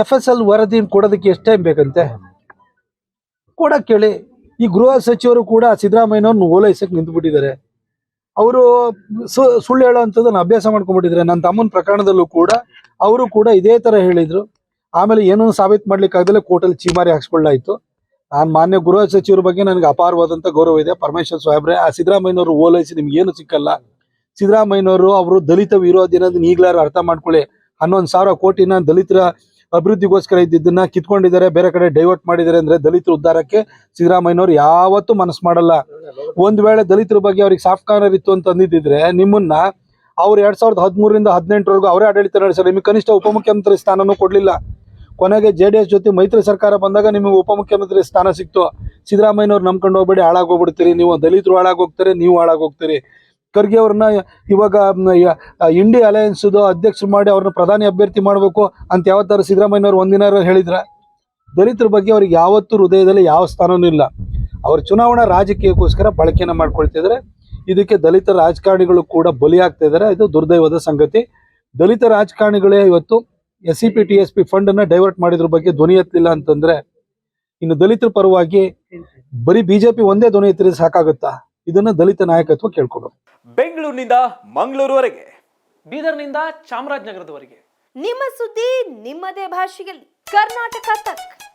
F S L ವರದಿ ಕೊಡೋದಕ್ಕೆ ಎಷ್ಟು ಟೈಮ್ ಬೇಕಂತೆ? ಕೊಡಕ್ಕೆ ಹೇಳಿ ಈ ಗೃಹ ಸಚಿವರು ಕೂಡ ಸಿದ್ದರಾಮಯ್ಯನವ್ರನ್ನ ಓಲೈಸಕ್ಕೆ ನಿಂತುಬಿಟ್ಟಿದ್ದಾರೆ. ಅವರು ಸುಳ್ಳು ಹೇಳೋ ಅಂಥದ್ದನ್ನು ಅಭ್ಯಾಸ ಮಾಡ್ಕೊಂಡ್ಬಿಟ್ಟಿದ್ದಾರೆ. ನನ್ನ ತಮ್ಮನ ಪ್ರಕರಣದಲ್ಲೂ ಕೂಡ ಅವರು ಕೂಡ ಇದೇ ತರ ಹೇಳಿದ್ರು. ಆಮೇಲೆ ಏನೂ ಸಾಬೀತು ಮಾಡ್ಲಿಕ್ಕೆ ಆಗದಲ್ಲೇ, ಕೋರ್ಟಲ್ಲಿ ಚೀಮಾರಿ ಹಾಕ್ಸ್ಕೊಳ್ಳಾಯಿತು. ನಾನು ಮಾನ್ಯ ಗೃಹ ಸಚಿವರ ಬಗ್ಗೆ ನನಗೆ ಅಪಾರವಾದಂಥ ಗೌರವ ಇದೆ. ಪರಮೇಶ್ವರ್ ಸಾಹೇಬ್ರೆ, ಆ ಸಿದ್ದರಾಮಯ್ಯನವರು ಓಲೈಸಿ ನಿಮ್ಗೆ ಏನು ಸಿಕ್ಕಲ್ಲ. ಸಿದ್ದರಾಮಯ್ಯನವರು ಅವರು ದಲಿತ ವಿರೋಧಿ ಅನ್ನೋದನ್ನ ಈಗಲಾರು ಅರ್ಥ ಮಾಡ್ಕೊಳ್ಳಿ. ಹನ್ನೊಂದು ಸಾವಿರ ಕೋಟಿನ ದಲಿತರ ಅಭಿವೃದ್ಧಿಗೋಸ್ಕರ ಇದ್ದಿದ್ದನ್ನ ಕಿತ್ಕೊಂಡಿದ್ದಾರೆ, ಬೇರೆ ಕಡೆ ಡೈವರ್ಟ್ ಮಾಡಿದ್ದಾರೆ ಅಂದ್ರೆ ದಲಿತರ ಉದ್ಧಾರಕ್ಕೆ ಸಿದ್ದರಾಮಯ್ಯನವರು ಯಾವತ್ತೂ ಮನಸ್ಸು ಮಾಡಲ್ಲ. ಒಂದ್ ವೇಳೆ ದಲಿತರ ಬಗ್ಗೆ ಅವ್ರಿಗೆ ಸಾಫ್ಟ್ ಕಾರ್ನರ್ ಇತ್ತು ಅಂತ ಅಂದಿದ್ರೆ ನಿಮ್ಮನ್ನ ಅವ್ರು ಎರಡ್ ಸಾವಿರದ ಹದಿಮೂರರಿಂದ ಹದಿನೆಂಟರವರೆಗೂ ಅವರೇ ಆಡಳಿತ ನಡೆಸಿದ್ರೆ ನಿಮಗೆ ಕನಿಷ್ಠ ಉಪಮುಖ್ಯಮಂತ್ರಿ ಸ್ಥಾನನೂ ಕೊಡ್ಲಿಲ್ಲ. ಕೊನೆಗೆ ಜೆ ಡಿ ಎಸ್ ಜೊತೆ ಮೈತ್ರಿ ಸರ್ಕಾರ ಬಂದಾಗ ನಿಮಗೆ ಉಪಮುಖ್ಯಮಂತ್ರಿ ಸ್ಥಾನ ಸಿಕ್ತು. ಸಿದ್ದರಾಮಯ್ಯನವ್ರು ನಂಬ್ಕೊಂಡು ಹೋಗ್ಬೇಡಿ ಹಾಳಾಗೋಗ್ಬಿಡ್ತೀರಿ ನೀವು ದಲಿತರು ಹಾಳಾಗೋಗ್ತಾರೆ ನೀವು ಹಾಳಾಗೋಗ್ತೀರಿ ಖರ್ಗೆ ಅವ್ರನ್ನ ಇವಾಗ ಇಂಡಿ ಅಲಯನ್ಸ್ ಅಧ್ಯಕ್ಷರು ಮಾಡಿ ಅವ್ರನ್ನ ಪ್ರಧಾನಿ ಅಭ್ಯರ್ಥಿ ಮಾಡಬೇಕು ಅಂತ ಯಾವತ್ತಾರು ಸಿದ್ದರಾಮಯ್ಯನವ್ರು ಒಂದಿನಾರು ಹೇಳಿದ್ರೆ. ದಲಿತರ ಬಗ್ಗೆ ಅವ್ರಿಗೆ ಯಾವತ್ತೂ ಹೃದಯದಲ್ಲಿ ಯಾವ ಸ್ಥಾನವೂ ಇಲ್ಲ. ಅವ್ರ ಚುನಾವಣಾ ರಾಜಕೀಯಕ್ಕೋಸ್ಕರ ಬಳಕೆನ ಮಾಡ್ಕೊಳ್ತಿದ್ದಾರೆ ಇದಕ್ಕೆ ದಲಿತ ರಾಜಕಾರಣಿಗಳು ಕೂಡ ಬಲಿಯಾಗ್ತಾ ಇದ್ದಾರೆ ಇದು ದುರ್ದೈವದ ಸಂಗತಿ. ದಲಿತ ರಾಜಕಾರಣಿಗಳೇ ಇವತ್ತು S C P T S P fund ಅನ್ನ ಡೈವರ್ಟ್ ಮಾಡಿದ್ರ ಬಗ್ಗೆ ಧ್ವನಿ ಎತ್ತಲಿಲ್ಲ ಅಂತಂದ್ರೆ ಇನ್ನು ದಲಿತರ ಪರವಾಗಿ ಬರೀ ಬಿಜೆಪಿ ಒಂದೇ ಧ್ವನಿ ಎತ್ತಿದ್ರೆ ಸಾಕಾಗುತ್ತಾ? ಇದನ್ನ ದಲಿತ ನಾಯಕತ್ವ ಕೇಳ್ಕೊಂಡು ಬೆಂಗಳೂರಿನಿಂದ ಮಂಗಳೂರುವರೆಗೆ. ಬೀದರ್ನಿಂದ ಚಾಮರಾಜನಗರದವರೆಗೆ. ನಿಮ್ಮ ಸುದ್ದಿ ನಿಮ್ಮದೇ ಭಾಷೆಯಲ್ಲಿ. ಕರ್ನಾಟಕ ತಕ್.